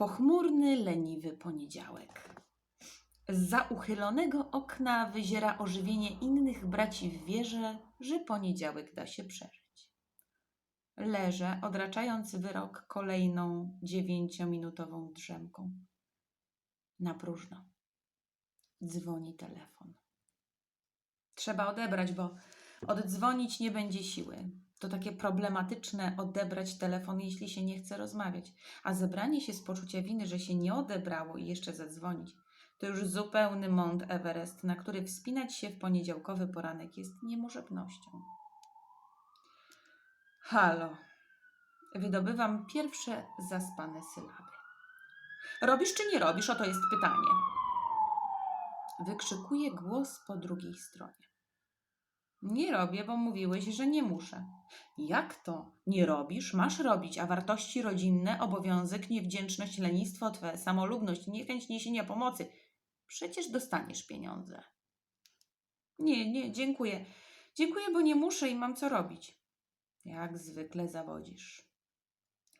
Pochmurny, leniwy poniedziałek. Za uchylonego okna wyziera ożywienie innych braci w wierze, że poniedziałek da się przeżyć. Leżę, odraczając wyrok kolejną dziewięciominutową drzemką. Na próżno. Dzwoni telefon. Trzeba odebrać, bo oddzwonić nie będzie siły. To takie problematyczne odebrać telefon, jeśli się nie chce rozmawiać. A zebranie się z poczucia winy, że się nie odebrało i jeszcze zadzwonić, to już zupełny Mount Everest, na który wspinać się w poniedziałkowy poranek jest niemożebnością. Halo. Wydobywam pierwsze zaspane sylaby. Robisz czy nie robisz? Oto jest pytanie. Wykrzykuje głos po drugiej stronie. Nie robię, bo mówiłeś, że nie muszę. Jak to? Nie robisz? Masz robić, a wartości rodzinne, obowiązek, niewdzięczność, lenistwo, twoja samolubność, niechęć niesienia pomocy. Przecież dostaniesz pieniądze. Nie, nie, dziękuję. Dziękuję, bo nie muszę i mam co robić. Jak zwykle zawodzisz.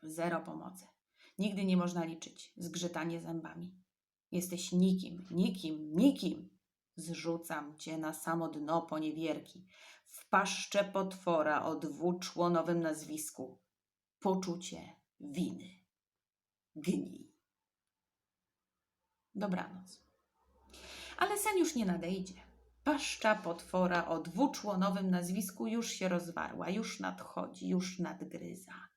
Zero pomocy. Nigdy nie można liczyć. Zgrzytanie zębami. Jesteś nikim, nikim, nikim. Zrzucam cię na samo dno poniewierki, w paszczę potwora o dwuczłonowym nazwisku. Poczucie winy. Gnij. Dobranoc. Ale sen już nie nadejdzie. Paszcza potwora o dwuczłonowym nazwisku już się rozwarła, już nadchodzi, już nadgryza.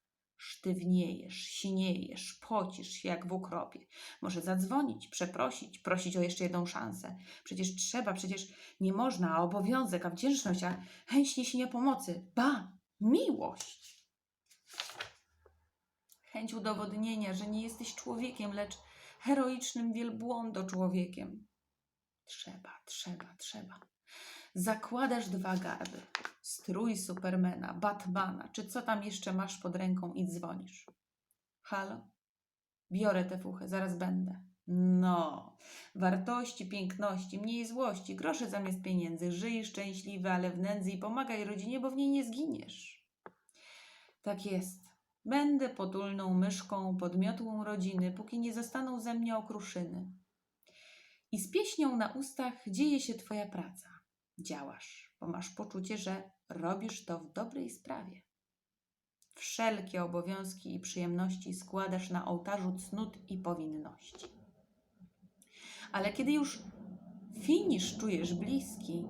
Sztywniejesz, siniejesz, pocisz się jak w ukropie. Może zadzwonić, przeprosić, prosić o jeszcze jedną szansę. Przecież trzeba, przecież nie można, a obowiązek, a wdzięczność, a chęć niesienia pomocy. Ba, miłość. Chęć udowodnienia, że nie jesteś człowiekiem, lecz heroicznym wielbłądo człowiekiem. Trzeba, trzeba, trzeba. Zakładasz dwa garby. Strój Supermana, Batmana, czy co tam jeszcze masz pod ręką i dzwonisz. Halo? Biorę tę fuchę, zaraz będę. No, wartości, piękności, mniej złości, grosze zamiast pieniędzy. Żyj szczęśliwy, ale w nędzy i pomagaj rodzinie, bo w niej nie zginiesz. Tak jest. Będę potulną myszką, podmiotłą rodziny, póki nie zostaną ze mnie okruszyny. I z pieśnią na ustach dzieje się Twoja praca. Działasz, bo masz poczucie, że robisz to w dobrej sprawie. Wszelkie obowiązki i przyjemności składasz na ołtarzu cnót i powinności. Ale kiedy już finisz czujesz bliski,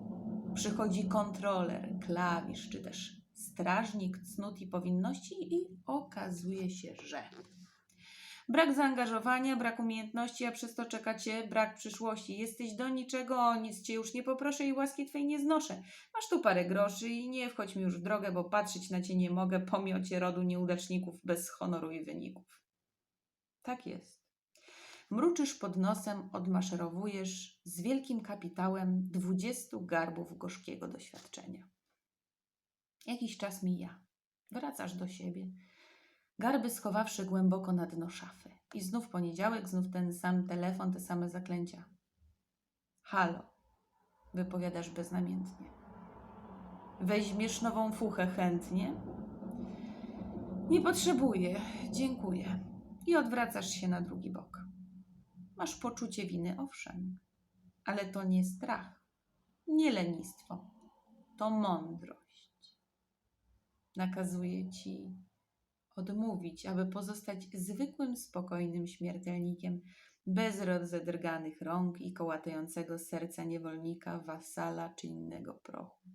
przychodzi kontroler, klawisz czy też strażnik cnót i powinności i okazuje się, że brak zaangażowania, brak umiejętności, a przez to czeka cię brak przyszłości. Jesteś do niczego, o nic cię już nie poproszę i łaski twej nie znoszę. Masz tu parę groszy i nie wchodź mi już w drogę, bo patrzeć na cię nie mogę, pomiocie rodu nieudaczników bez honoru i wyników. Tak jest. Mruczysz pod nosem, odmaszerowujesz z wielkim kapitałem dwudziestu garbów gorzkiego doświadczenia. Jakiś czas mija. Wracasz do siebie. Garby schowawszy głęboko na dno szafy. I znów poniedziałek, znów ten sam telefon, te same zaklęcia. Halo, wypowiadasz beznamiętnie. Weźmiesz nową fuchę chętnie? Nie potrzebuję, dziękuję. I odwracasz się na drugi bok. Masz poczucie winy, owszem, ale to nie strach, nie lenistwo, to mądrość. Nakazuje ci odmówić, aby pozostać zwykłym, spokojnym śmiertelnikiem, bez rozedrganych rąk i kołatającego serca niewolnika, wasala czy innego prochu.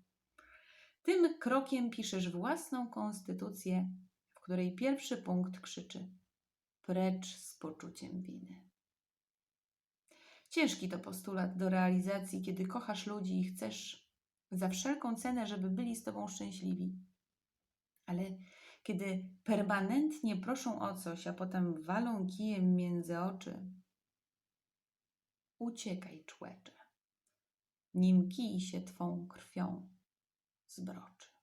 Tym krokiem piszesz własną konstytucję, w której pierwszy punkt krzyczy: precz z poczuciem winy. Ciężki to postulat do realizacji, kiedy kochasz ludzi i chcesz za wszelką cenę, żeby byli z tobą szczęśliwi. Ale kiedy permanentnie proszą o coś, a potem walą kijem między oczy, uciekaj, człecze, nim kij się twą krwią zbroczy.